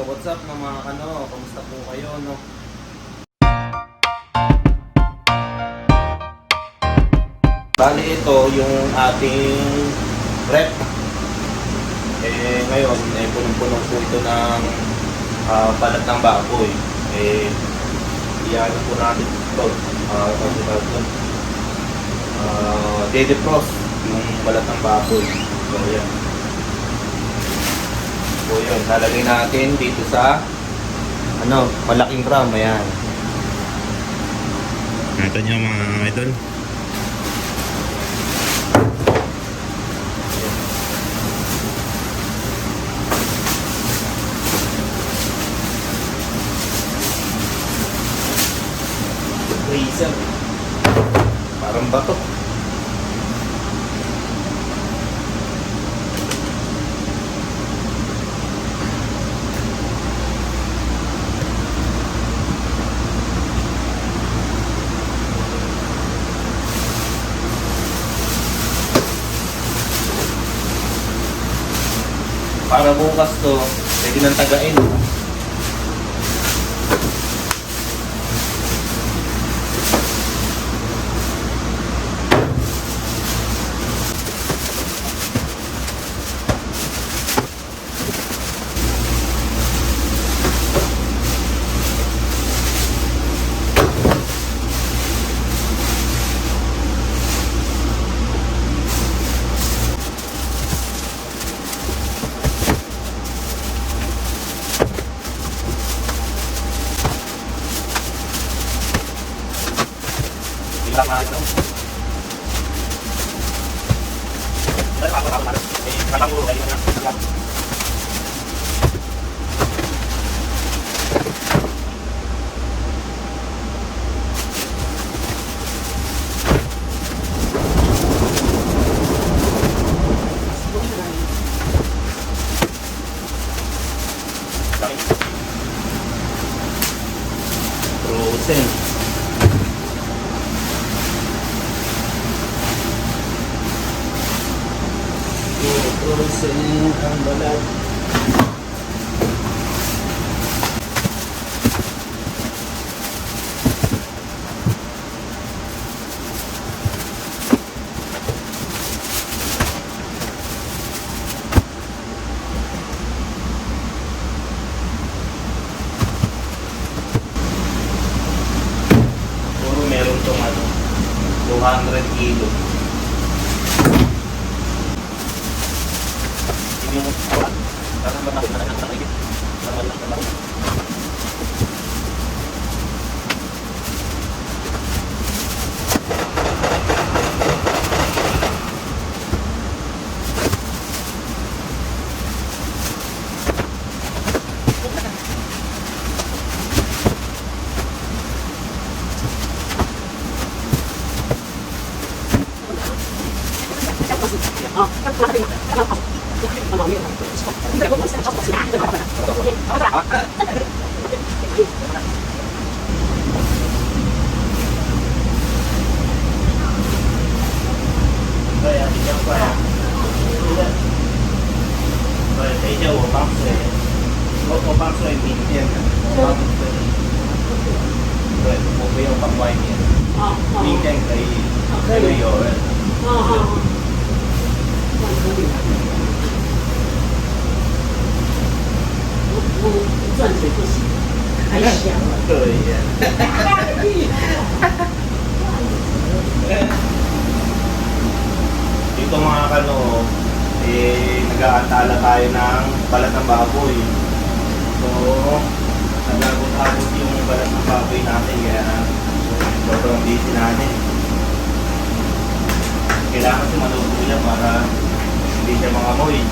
So what's up mga kano? Kamusta po kayo no? Bali ito yung ating rep. Eh ngayon, eh punong-puno po ito ng ah, balat ng baboy. Eh iyan po natin ito. Uh, kasi tawag doon. Ah, de-defrost yung balat ng baboy. So yan. Yun, lalagay natin dito sa ano, malaking drum, ayan. Ito nyo mga idol. Freezer. Parang bato. Para bukas to, pwede nang tagain. para trabajar. Frozen ang balat. Meron tong ano, 200 kilo. Yung kuwan, parang matapos na lang ang igit. Parang lang lang. Rồi, 可以有人。哦哦哦。rồi. 钻水不行，还香了。对呀。Dito mga kano, eh, nag-aantala tayo ng balat ng baboy. So, nagagod-agod yung balat ng baboy natin, kaya sobrang busy natin. Kailangan siya maluto yan para hindi siya mangamoy.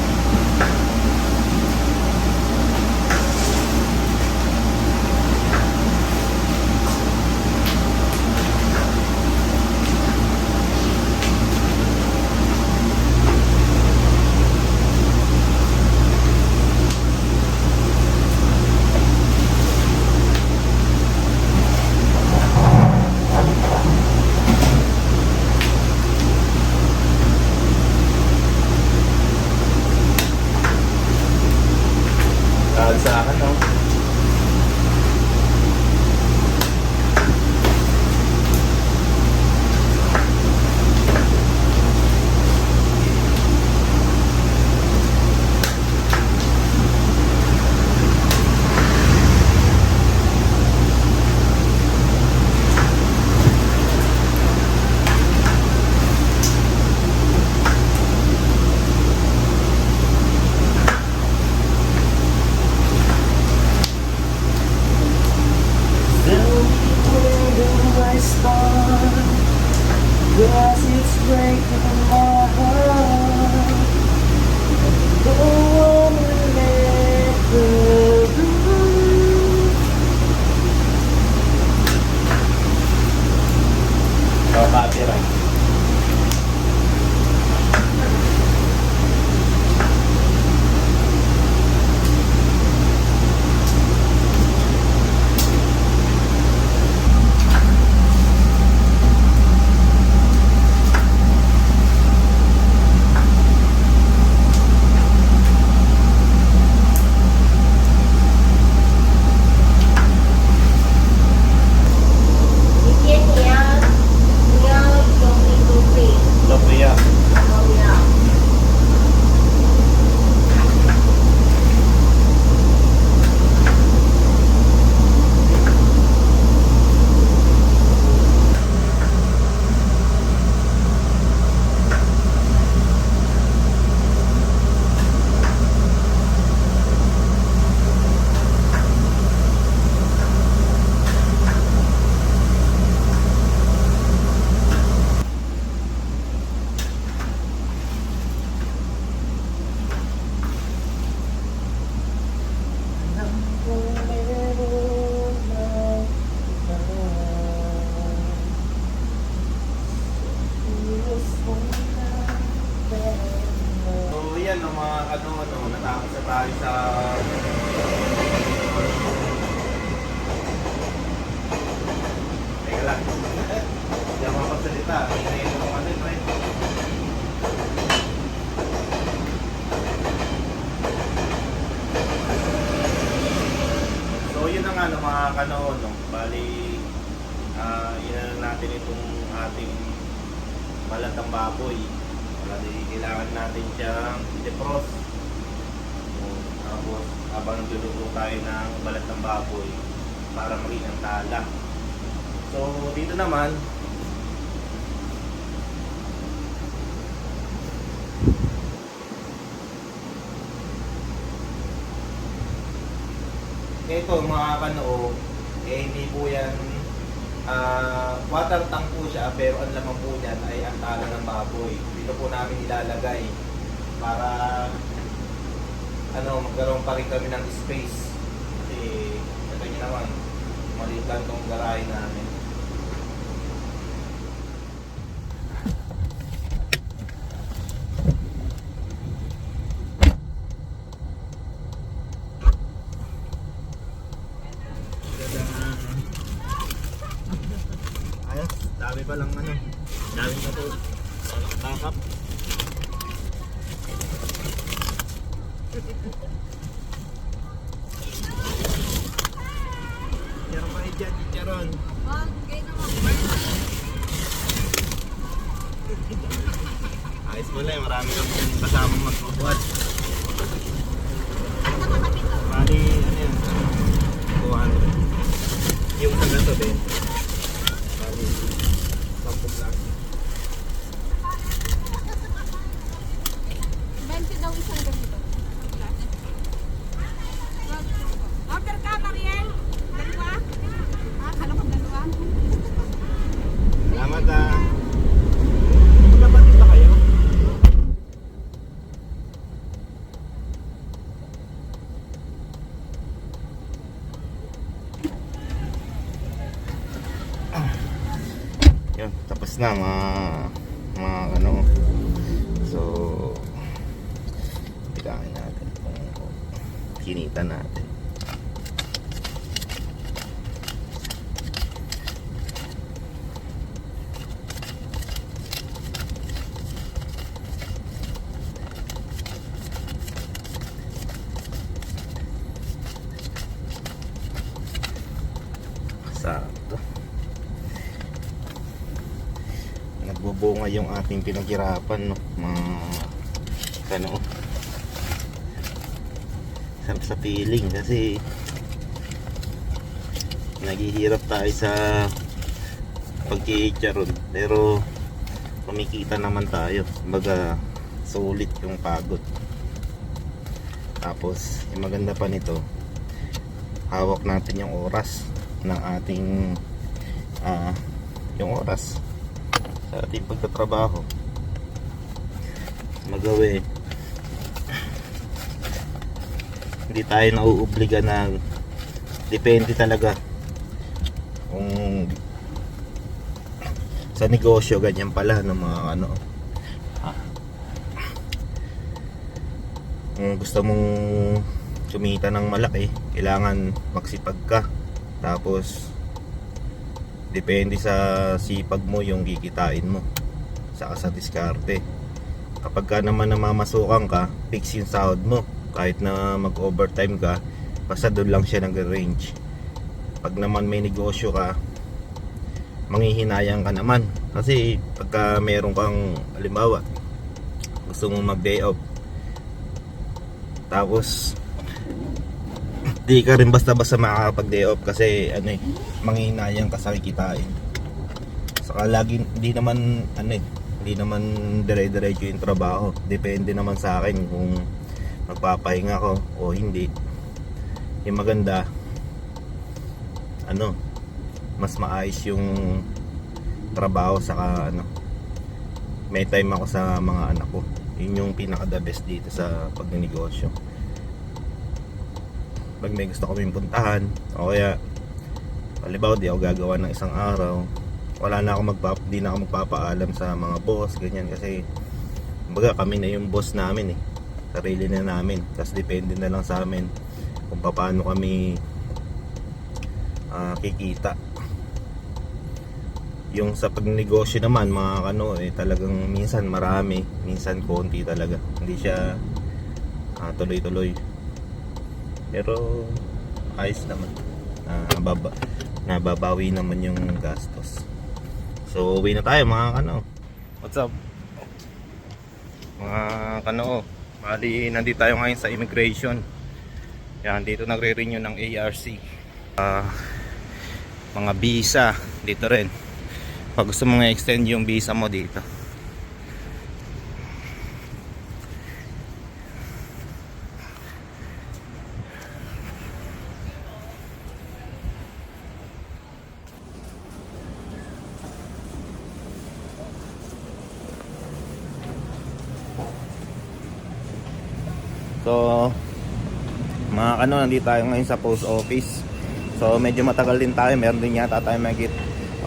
Ano, ano, natapos na tayo sa Teka lang. Hindi ako makapagsalita. Hinayin mo ano, no, eh. So, yun na nga, no, mga kanoon, no. Bali, ah, yun na natin itong ating malatang baboy. Bali, kailangan natin siyang i-defrost. So, Tapos, habang nagluluto tayo ng balat ng baboy para maging ang tala. So, dito naman, ito mga kanoo, eh hindi po yan ah, water tank po siya pero ang laman po niyan ay ang tala ng baboy. Dito po namin ilalagay para ano magkaroon pa rin kami ng space. Kasi ito naman, maliit lang itong garahe namin. Ayos, dami pa lang ano. Dami pa to. Backup. Charon pa dyan, charon. Ayos mo lang, eh, marami kang kasama magbubuhat. Bali, ano yan? 200. Yung sa gato, 20. 10 lang. months na mga mga ano. So tigahin natin kung kinita natin. Sa Nagbubunga yung ating pinaghirapan, no? Mga ano, sarap sa feeling kasi naghihirap tayo sa pagkikicharon pero kumikita naman tayo. Kumbaga sulit yung pagod. Tapos yung maganda pa nito hawak natin yung oras ng ating ah, yung oras sa ating pagtatrabaho. Magawi. Hindi tayo nauubliga na depende talaga kung sa negosyo ganyan pala ng mga ano. Ah, kung gusto mong kumita ng malaki kailangan magsipag ka. Tapos depende sa sipag mo yung kikitain mo. Saka sa diskarte. Kapag ka naman namamasukan ka fix yung sahod mo. Kahit na mag overtime ka basta doon lang siya nag-range pag naman may negosyo ka manghihinayang ka naman. Kasi pagka meron kang halimbawa gusto mo mag day off tapos di ka rin basta basta makakapag day off kasi ano eh manghihinayang ka sa saka lagi hindi naman ano eh hindi naman dire-diretso yung trabaho. Depende naman sa akin kung magpapahinga ko o hindi. Yung maganda ano mas maayos yung trabaho saka ano may time ako sa mga anak ko. Yun yung pinaka the best dito sa pagnegosyo pag may gusto kaming puntahan o kaya halimbawa di ako gagawa ng isang araw wala na ako magpap di na ako magpapaalam sa mga boss ganyan. Kasi kumbaga kami na yung boss namin eh. Sarili na namin. Kasi depende na lang sa amin kung paano kami ah, kikita. Yung sa pagnegosyo naman mga kano eh talagang minsan marami minsan konti talaga. Hindi siya ah, tuloy-tuloy pero ayos naman. Nababa, nababawi naman yung gastos. So uwi na tayo mga kano. What's up? Mga kano bali nandito tayo ngayon sa immigration. Yan dito nagre-renew ng ARC Ah, mga visa dito rin. Pag gusto mong extend yung visa mo dito So, mga ano, nandito tayo ngayon sa post office. So, medyo matagal din tayo. Meron din yata tayo magit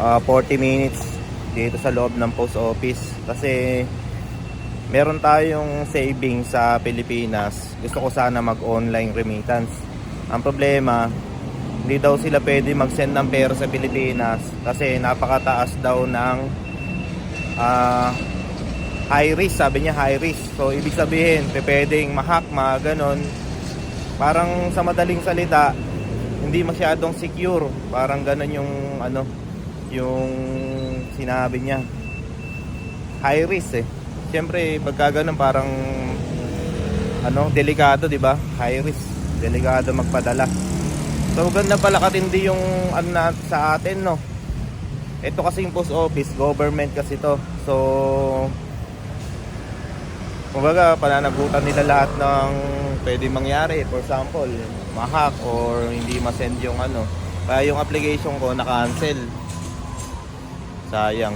ah, 40 minutes dito sa loob ng post office. Kasi, meron tayong savings sa Pilipinas. Gusto ko sana mag-online remittance. Ang problema, hindi daw sila pwede mag-send ng pera sa Pilipinas kasi napakataas daw ng ah, high risk, sabi niya high risk. So ibig sabihin, pwedeng ma-hack, mga ganon. Parang sa madaling salita, hindi masyadong secure. Parang ganon yung ano, yung sinabi niya. High risk eh. Siyempre, pagka ganon parang ano, delikado, 'di ba? High risk, delikado magpadala. So ganda pala katindi yung ano sa atin, no. Ito kasi yung post office, government kasi to. So kumbaga pananagutan nila lahat ng pwede mangyari. For example ma-hack or hindi ma-send yung ano. Kaya yung application ko na-cancel sayang.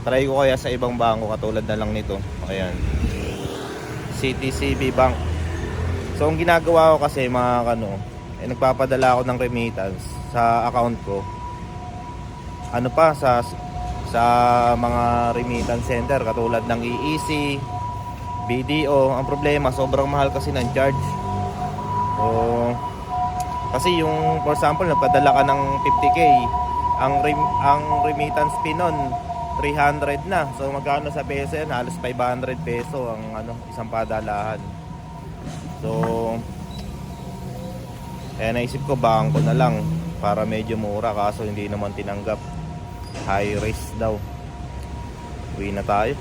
Try ko kaya sa ibang bangko katulad na lang nito. Ayan. CTCB Bank. So ang ginagawa ko kasi mga ano eh, nagpapadala ako ng remittance sa account ko. Ano pa sa sa mga remittance center katulad ng EEC BDO ang problema sobrang mahal kasi ng charge so kasi yung for example nagpadala ka ng 50k ang rem, ang remittance fee nun 300 na so magkano sa peso yan halos 500 peso ang ano isang padalahan so kaya naisip ko bangko na lang para medyo mura kaso hindi naman tinanggap. High risk daw. Uwi na tayo.